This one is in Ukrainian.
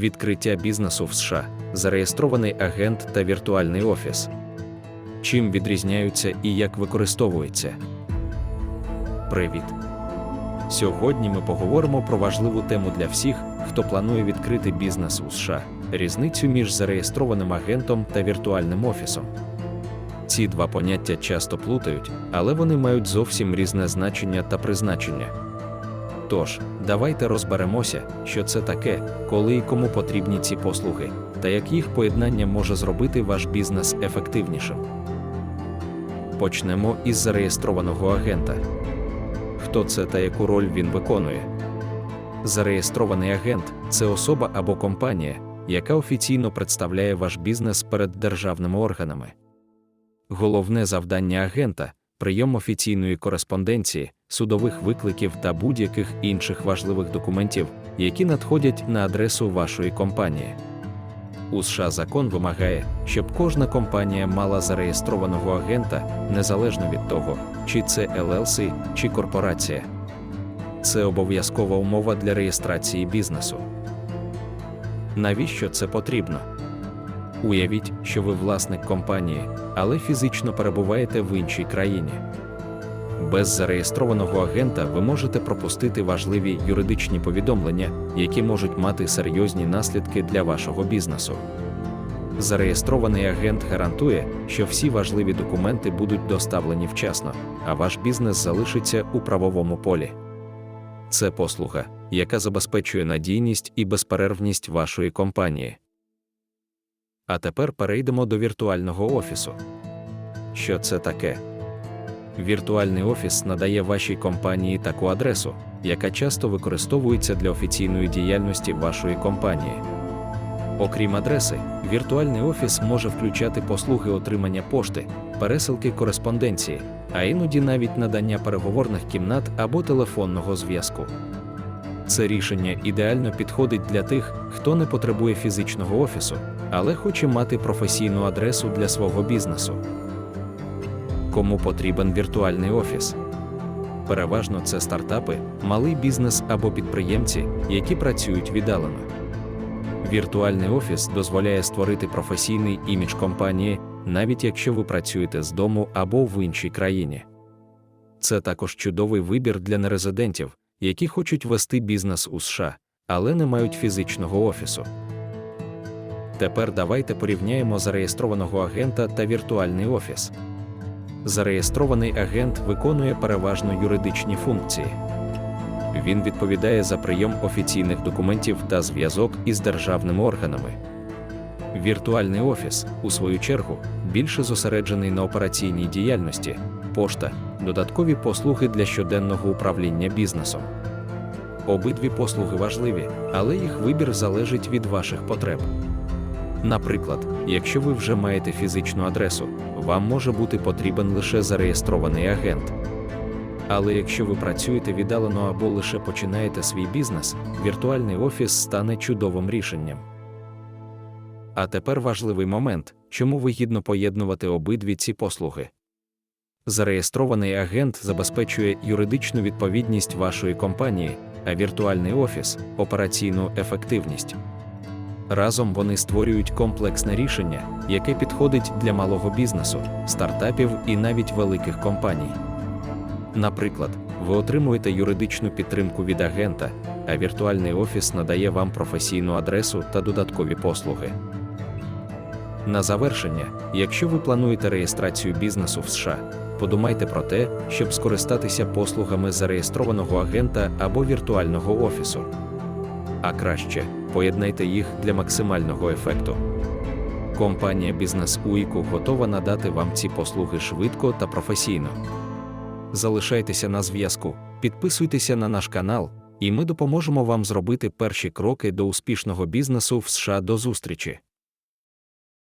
відкриття бізнесу в США, зареєстрований агент та віртуальний офіс. Чим відрізняються і як використовуються? Привіт! Сьогодні ми поговоримо про важливу тему для всіх, хто планує відкрити бізнес у США, різницю між зареєстрованим агентом та віртуальним офісом. Ці два поняття часто плутають, але вони мають зовсім різне значення та призначення. Тож, давайте розберемося, що це таке, коли і кому потрібні ці послуги, та як їх поєднання може зробити ваш бізнес ефективнішим. Почнемо із зареєстрованого агента. Хто це та яку роль він виконує? Зареєстрований агент це особа або компанія, яка офіційно представляє ваш бізнес перед державними органами. Головне завдання агента прийом офіційної кореспонденції, судових викликів та будь-яких інших важливих документів, які надходять на адресу вашої компанії. У США закон вимагає, щоб кожна компанія мала зареєстрованого агента незалежно від того, чи це LLC, чи корпорація. Це обов'язкова умова для реєстрації бізнесу. Навіщо це потрібно? Уявіть, що ви власник компанії, але фізично перебуваєте в іншій країні. Без зареєстрованого агента ви можете пропустити важливі юридичні повідомлення, які можуть мати серйозні наслідки для вашого бізнесу. Зареєстрований агент гарантує, що всі важливі документи будуть доставлені вчасно, а ваш бізнес залишиться у правовому полі. Це послуга, яка забезпечує надійність і безперервність вашої компанії. А тепер перейдемо до віртуального офісу. Що це таке? Віртуальний офіс надає вашій компанії таку адресу, яка часто використовується для офіційної діяльності вашої компанії. Окрім адреси, віртуальний офіс може включати послуги отримання пошти, пересилки кореспонденції, а іноді навіть надання переговорних кімнат або телефонного зв'язку. Це рішення ідеально підходить для тих, хто не потребує фізичного офісу, але хоче мати професійну адресу для свого бізнесу. Кому потрібен віртуальний офіс? Переважно це стартапи, малий бізнес або підприємці, які працюють віддалено. Віртуальний офіс дозволяє створити професійний імідж компанії, навіть якщо ви працюєте з дому або в іншій країні. Це також чудовий вибір для нерезидентів, які хочуть вести бізнес у США, але не мають фізичного офісу. Тепер давайте порівняємо зареєстрованого агента та віртуальний офіс. Зареєстрований агент виконує переважно юридичні функції. Він відповідає за прийом офіційних документів та зв'язок із державними органами. Віртуальний офіс, у свою чергу, більше зосереджений на операційній діяльності, пошта, додаткові послуги для щоденного управління бізнесом. Обидві послуги важливі, але їх вибір залежить від ваших потреб. Наприклад, якщо ви вже маєте фізичну адресу, вам може бути потрібен лише зареєстрований агент. Але якщо ви працюєте віддалено або лише починаєте свій бізнес, віртуальний офіс стане чудовим рішенням. А тепер важливий момент, чому вигідно поєднувати обидві ці послуги. Зареєстрований агент забезпечує юридичну відповідність вашої компанії, а віртуальний офіс операційну ефективність. Разом вони створюють комплексне рішення, яке підходить для малого бізнесу, стартапів і навіть великих компаній. Наприклад, ви отримуєте юридичну підтримку від агента, а віртуальний офіс надає вам професійну адресу та додаткові послуги. На завершення, якщо ви плануєте реєстрацію бізнесу в США, подумайте про те, щоб скористатися послугами зареєстрованого агента або віртуального офісу. А краще поєднайте їх для максимального ефекту. Компанія Бізнес Уіку готова надати вам ці послуги швидко та професійно. Залишайтеся на зв'язку, підписуйтеся на наш канал, і ми допоможемо вам зробити перші кроки до успішного бізнесу в США до зустрічі.